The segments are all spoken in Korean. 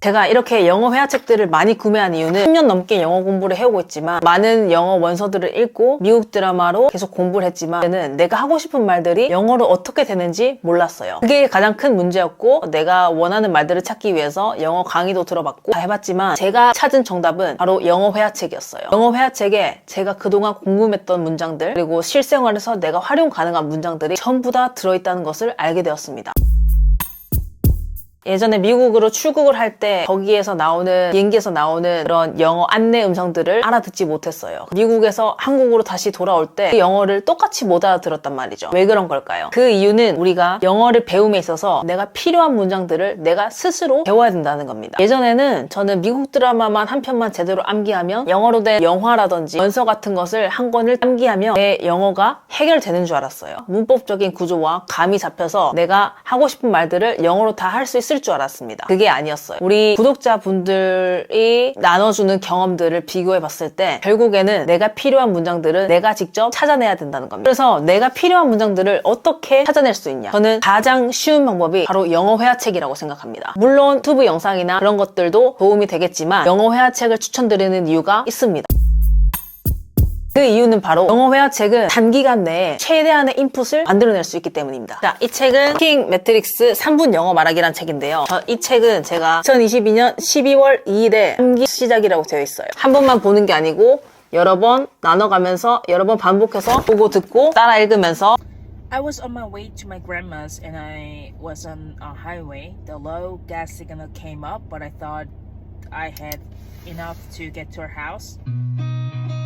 제가 이렇게 영어 회화책들을 많이 구매한 이유는 10년 넘게 영어 공부를 해오고 있지만 많은 영어 원서들을 읽고 미국 드라마로 계속 공부를 했지만 내가 하고 싶은 말들이 영어로 어떻게 되는지 몰랐어요. 그게 가장 큰 문제였고 내가 원하는 말들을 찾기 위해서 영어 강의도 들어봤고 다 해봤지만 제가 찾은 정답은 바로 영어 회화책이었어요. 영어 회화책에 제가 그동안 궁금했던 문장들 그리고 실생활에서 내가 활용 가능한 문장들이 전부 다 들어있다는 것을 알게 되었습니다. 예전에 미국으로 출국을 할 때 거기에서 나오는 비행기에서 나오는 그런 영어 안내 음성들을 알아듣지 못했어요. 미국에서 한국으로 다시 돌아올 때 그 영어를 똑같이 못 알아들었단 말이죠. 왜 그런 걸까요? 그 이유는 우리가 영어를 배움에 있어서 내가 필요한 문장들을 내가 스스로 배워야 된다는 겁니다. 예전에는 저는 미국 드라마만 한 편만 제대로 암기하면 영어로 된 영화라든지 원서 같은 것을 한 권을 암기하면 내 영어가 해결되는 줄 알았어요. 문법적인 구조와 감이 잡혀서 내가 하고 싶은 말들을 영어로 다 할 수 있을 줄 알았습니다. 그게 아니었어요. 우리 구독자분들이 나눠주는 경험들을 비교해 봤을 때 결국에는 내가 필요한 문장들은 내가 직접 찾아내야 된다는 겁니다. 그래서 내가 필요한 문장들을 어떻게 찾아낼 수 있냐? 저는 가장 쉬운 방법이 바로 영어 회화책이라고 생각합니다. 물론 유튜브 영상이나 그런 것들도 도움이 되겠지만 영어 회화책을 추천드리는 이유가 있습니다. 그 이유는 바로 영어 회화 책은 단기간 내에 최대한의 인풋을 만들어낼 수 있기 때문입니다. 자, 이 책은 킹 매트릭스 3분 영어 말하기란 책인데요. 어, 이 책은 제가 2022년 12월 2일에 암기 시작이라고 되어 있어요. 한 번만 보는 게 아니고 여러 번 나눠가면서 여러 번 반복해서 보고 듣고 따라 읽으면서 I was on my way to my grandma's and I was on a highway. The low gas signal came up, but I thought I had enough to get to her house.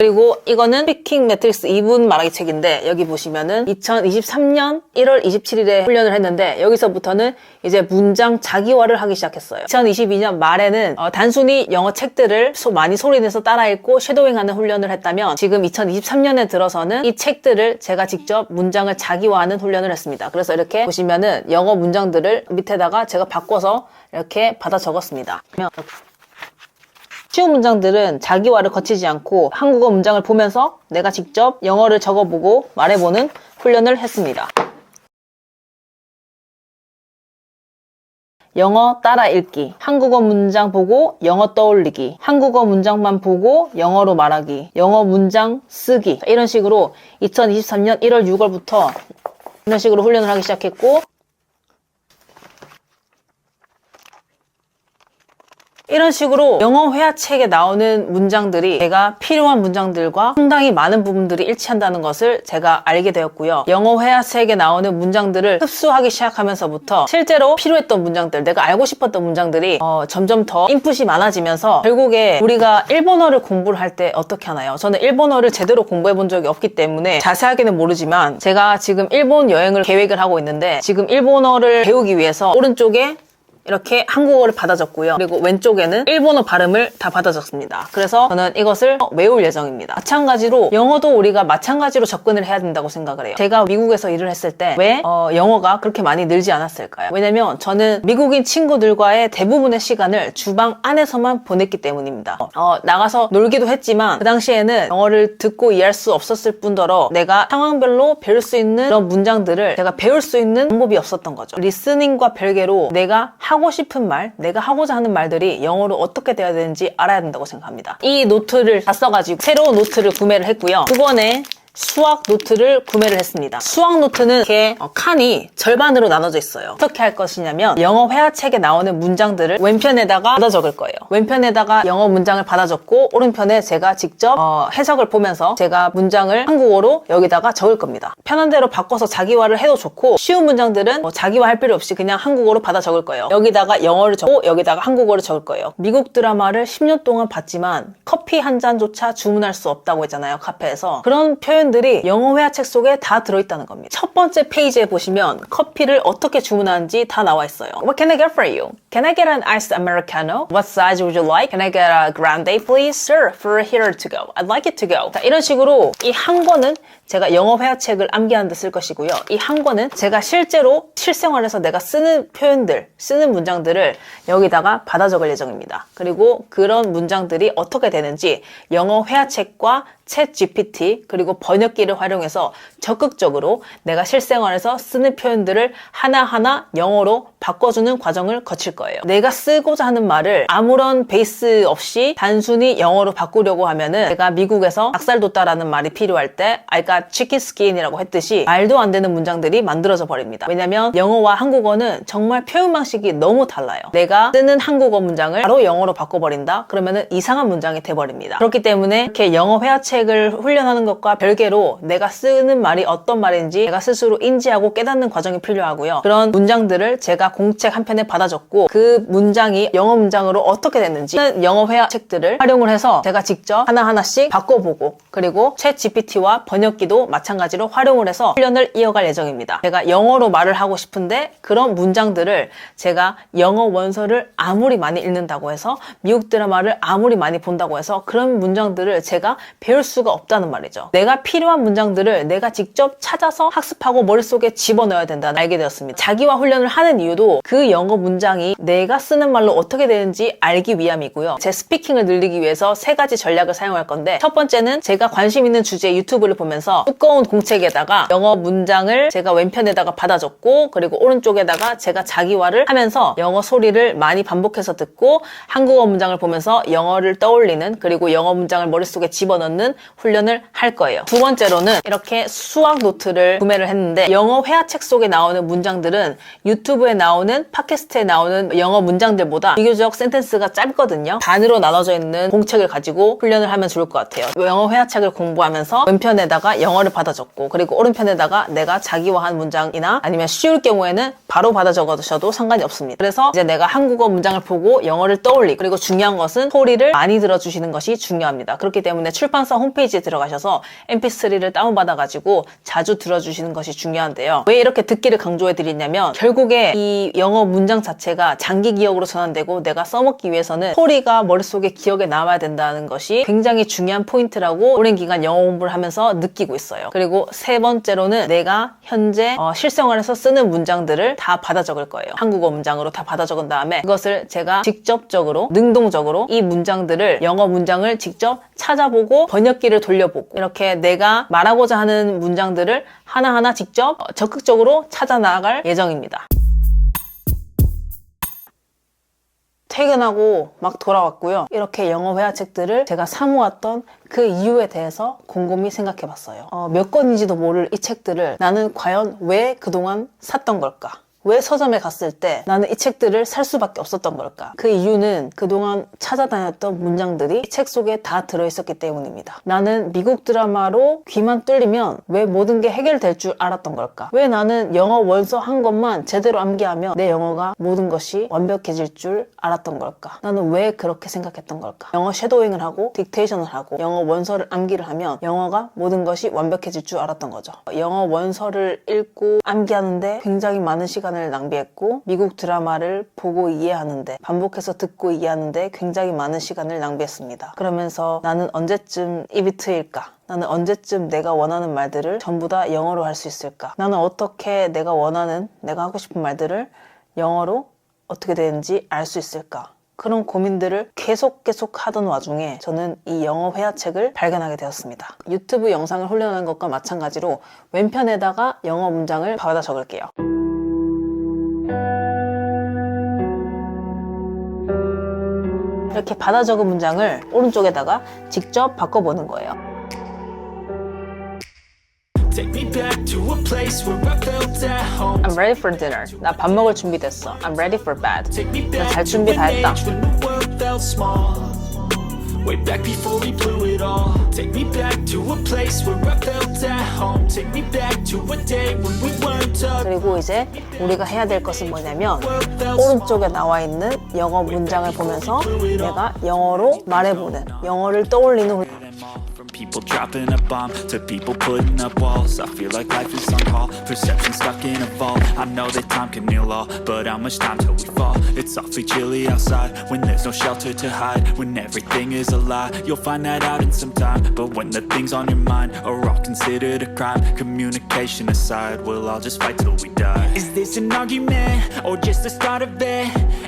그리고 이거는 스피킹 매트릭스 2분 말하기 책인데 여기 보시면은 2023년 1월 27일에 훈련을 했는데 여기서부터는 이제 문장 자기화를 하기 시작했어요. 2022년 말에는 어, 단순히 영어 책들을 소- 많이 소리내서 따라 읽고 쉐도잉하는 훈련을 했다면 지금 2023년에 들어서는 이 책들을 제가 직접 문장을 자기화하는 훈련을 했습니다. 그래서 이렇게 보시면은 영어 문장들을 밑에다가 제가 바꿔서 이렇게 받아 적었습니다. 쉬운 문장들은 자기화를 거치지 않고 한국어 문장을 보면서 내가 직접 영어를 적어보고 말해보는 훈련을 했습니다. 영어 따라 읽기, 한국어 문장 보고 영어 떠올리기, 한국어 문장만 보고 영어로 말하기, 영어 문장 쓰기. 이런 식으로 2023년 1월 6월부터 이런 식으로 훈련을 하기 시작했고 이런 식으로 영어 회화책에 나오는 문장들이 제가 필요한 문장들과 상당히 많은 부분들이 일치한다는 것을 제가 알게 되었고요. 영어 회화책에 나오는 문장들을 흡수하기 시작하면서부터 실제로 필요했던 문장들, 내가 알고 싶었던 문장들이 어, 점점 더 인풋이 많아지면서 결국에 우리가 일본어를 공부를 할 때 어떻게 하나요? 저는 일본어를 제대로 공부해 본 적이 없기 때문에 자세하게는 모르지만 제가 지금 일본 여행을 계획을 하고 있는데 지금 일본어를 배우기 위해서 오른쪽에 이렇게 한국어를 받아 적고요. 그리고 왼쪽에는 일본어 발음을 다 받아 적습니다. 그래서 저는 이것을 외울 예정입니다. 마찬가지로 영어도 우리가 마찬가지로 접근을 해야 된다고 생각을 해요. 제가 미국에서 일을 했을 때왜 영어가 그렇게 많이 늘지 않았을까요? 왜냐면 저는 미국인 친구들과의 대부분의 시간을 주방 안에서만 보냈기 때문입니다. 어, 나가서 놀기도 했지만 그 당시에는 영어를 듣고 이해할 수 없었을 뿐더러 내가 상황별로 배울 수 있는 그런 문장들을 제가 배울 수 있는 방법이 없었던 거죠. 리스닝과 별개로 내가 하고 싶은 말, 내가 하고자 하는 말들이 영어로 어떻게 돼야 되는지 알아야 된다고 생각합니다. 이 노트를 다 써가지고 새로운 노트를 구매를 했고요. 두 권의 수학 노트를 구매를 했습니다. 수학 노트는 이렇게 어, 칸이 절반으로 나눠져 있어요. 어떻게 할 것이냐면 영어 회화책에 나오는 문장들을 왼편에다가 받아 적을 거예요. 왼편에다가 영어 문장을 받아 적고 오른편에 제가 직접 어, 해석을 보면서 제가 문장을 한국어로 여기다가 적을 겁니다. 편한 대로 바꿔서 자기화를 해도 좋고 쉬운 문장들은 뭐 자기화 할 필요 없이 그냥 한국어로 받아 적을 거예요. 여기다가 영어를 적고 여기다가 한국어를 적을 거예요. 미국 드라마를 10년 동안 봤지만 커피 한 잔조차 주문할 수 없다고 했잖아요. 카페에서. 그런 표현들이 영어 회화책 속에 다 들어있다는 겁니다. 첫 번째 페이지에 보시면 커피를 어떻게 주문하는지 다 나와 있어요. What can I get for you? Can I get an iced americano? What size would you like? Can I get a grande please? Sir, for here to go. I'd like it to go. 자, 이런 식으로 이 한 권은 제가 영어 회화책을 암기하는 데 쓸 것이고요. 이 한 권은 제가 실제로 실생활에서 내가 쓰는 표현들, 쓰는 문장들을 여기다가 받아 적을 예정입니다. 그리고 그런 문장들이 어떻게 되는지 영어 회화책과 챗 GPT 그리고 번역기를 활용해서 적극적으로 내가 실생활에서 쓰는 표현들을 하나하나 영어로 바꿔주는 과정을 거칠 거예요. 내가 쓰고자 하는 말을 아무런 베이스 없이 단순히 영어로 바꾸려고 하면은 내가 미국에서 닭살 돋다라는 말이 필요할 때 I got chicken skin이라고 했듯이 말도 안 되는 문장들이 만들어져 버립니다. 왜냐면 영어와 한국어는 정말 표현 방식이 너무 달라요. 내가 쓰는 한국어 문장을 바로 영어로 바꿔버린다? 그러면은 이상한 문장이 돼버립니다. 그렇기 때문에 이렇게 영어 회화책 을 훈련하는 것과 별개로 내가 쓰는 말이 어떤 말인지 내가 스스로 인지하고 깨닫는 과정이 필요하고요. 그런 문장들을 제가 공책 한 편에 받아 적고 그 문장이 영어 문장으로 어떻게 됐는지 영어 회화 책들을 활용을 해서 제가 직접 하나하나씩 바꿔보고 그리고 챗 GPT와 번역기도 마찬가지로 활용을 해서 훈련을 이어갈 예정입니다. 제가 영어로 말을 하고 싶은데 그런 문장들을 제가 영어 원서를 아무리 많이 읽는다고 해서 미국 드라마를 아무리 많이 본다고 해서 그런 문장들을 제가 배울 수가 없다는 말이죠. 내가 필요한 문장들을 내가 직접 찾아서 학습하고 머릿속에 집어넣어야 된다는 알게 되었습니다. 자기화 훈련을 하는 이유도 그 영어 문장이 내가 쓰는 말로 어떻게 되는지 알기 위함이고요. 제 스피킹을 늘리기 위해서 세 가지 전략을 사용할 건데 첫 번째는 제가 관심 있는 주제 유튜브를 보면서 두꺼운 공책에다가 영어 문장을 제가 왼편에다가 받아 적고 그리고 오른쪽에다가 제가 자기화를 하면서 영어 소리를 많이 반복해서 듣고 한국어 문장을 보면서 영어를 떠올리는 그리고 영어 문장을 머릿속에 집어넣는 훈련을 할 거예요. 두 번째로는 이렇게 수학 노트를 구매를 했는데 영어 회화책 속에 나오는 문장들은 유튜브에 나오는 팟캐스트에 나오는 영어 문장들보다 비교적 센텐스가 짧거든요. 반으로 나눠져 있는 공책을 가지고 훈련을 하면 좋을 것 같아요. 영어 회화책을 공부하면서 왼편에다가 영어를 받아 적고 그리고 오른편에다가 내가 자기화한 문장이나 아니면 쉬울 경우에는 바로 받아 적어두셔도 상관이 없습니다. 그래서 이제 내가 한국어 문장을 보고 영어를 떠올리 그리고 중요한 것은 소리를 많이 들어주시는 것이 중요합니다. 그렇기 때문에 출판사 홈 페이지에 들어가셔서 mp3를 다운받아가지고 자주 들어주시는 것이 중요한데요. 왜 이렇게 듣기를 강조해 드리냐면 결국에 이 영어 문장 자체가 장기 기억으로 전환되고 내가 써먹기 위해서는 소리가 머릿속에 기억에 남아야 된다는 것이 굉장히 중요한 포인트라고 오랜 기간 영어 공부를 하면서 느끼고 있어요. 그리고 세 번째로는 내가 현재 어, 실생활에서 쓰는 문장들을 다 받아 적을 거예요. 한국어 문장으로 다 받아 적은 다음에 그것을 제가 직접적으로 능동적으로 이 문장들을 영어 문장을 직접 찾아보고 번역 기를 돌려보고 이렇게 내가 말하고자 하는 문장들을 하나하나 직접 어, 적극적으로 찾아 나갈 예정입니다. 퇴근하고 막 돌아왔고요. 이렇게 영어 회화 책들을 제가 사모았던 그 이유에 대해서 곰곰이 생각해 봤어요. 어, 몇 권인지도 모를 이 책들을 나는 과연 왜 그동안 샀던 걸까? 왜 서점에 갔을 때 나는 이 책들을 살 수밖에 없었던 걸까? 그 이유는 그동안 찾아다녔던 문장들이 이 책 속에 다 들어있었기 때문입니다. 나는 미국 드라마로 귀만 뚫리면 왜 모든 게 해결될 줄 알았던 걸까? 왜 나는 영어 원서 한 것만 제대로 암기하면 내 영어가 모든 것이 완벽해질 줄 알았던 걸까? 나는 왜 그렇게 생각했던 걸까? 영어 쉐도잉을 하고 딕테이션을 하고 영어 원서를 암기를 하면 영어가 모든 것이 완벽해질 줄 알았던 거죠. 영어 원서를 읽고 암기하는데 굉장히 많은 시간을 낭비했고 미국 드라마를 보고 이해하는데 반복해서 듣고 이해하는데 굉장히 많은 시간을 낭비했습니다. 그러면서 나는 언제쯤 입이 트일까? 나는 언제쯤 내가 원하는 말들을 전부 다 영어로 할 수 있을까? 나는 어떻게 내가 원하는, 내가 하고 싶은 말들을 영어로 어떻게 되는지 알 수 있을까? 그런 고민들을 계속 계속 하던 와중에 저는 이 영어 회화책을 발견하게 되었습니다. 유튜브 영상을 훈련하는 것과 마찬가지로 왼편에다가 영어 문장을 받아 적을게요. 이렇게 받아 적은 문장을 오른쪽에다가 직접 바꿔보는 거예요. I'm ready for dinner. 나 밥 먹을 준비 됐어. I'm ready for bed. 나 잘 준비 다 했다. Way back before we blew it all. Take me back to a place where I felt at home. Take me back to a day when we weren't alone. 그리고 이제 우리가 해야 될 것은 뭐냐면 오른쪽에 나와 있는 영어 문장을 보면서 내가 영어로 말해보는 영어를 떠올리는 훈련. Dropping a bomb to people putting up walls. I feel like life is on call, perception stuck in a vault. I know that time can heal all, but how much time till we fall? It's awfully chilly outside when there's no shelter to hide. When everything is a lie, you'll find that out in some time. But when the things on your mind are all considered a crime, communication aside, we'll all just fight till we die. Is this an argument or just the start of it?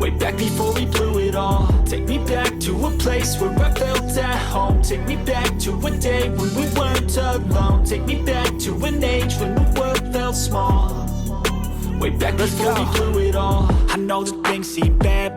Way back before we blew it all. Take me back to a place where I felt at home. Take me back to a day when we weren't alone. Take me back to an age when the world felt small. Way back before we blew it all. I know that things seem bad,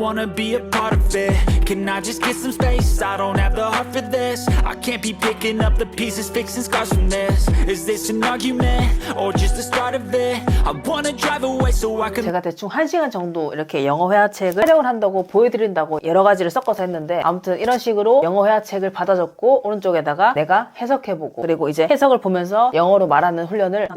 wanna be a part of it. Can I just get some space? I don't have the heart for this. I can't be picking up the pieces, fixing scars from this. Is this an argument or just the start of it? I wanna drive away so I can. 제가 대충 1시간 정도 이렇게 영어 회화책을 촬영을 한다고 보여드린다고 여러 가지를 섞어서 했는데 아무튼 이런 식으로 영어 회화책을 받아 적고 오른쪽에다가 내가 해석해보고 그리고 이제 해석을 보면서 영어로 말하는 훈련을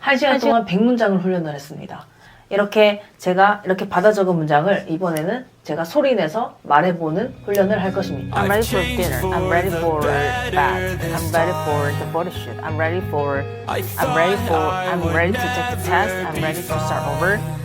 한 시간 동안 100문장을 훈련을 했습니다. 이렇게 제가 이렇게 받아 적은 문장을 이번에는 제가 소리 내서 말해보는 훈련을 할 것입니다. I'm ready for dinner. I'm ready for bed. I'm ready for the photo shoot. I'm ready for. I'm ready for. I'm ready to take the test. I'm ready to start over.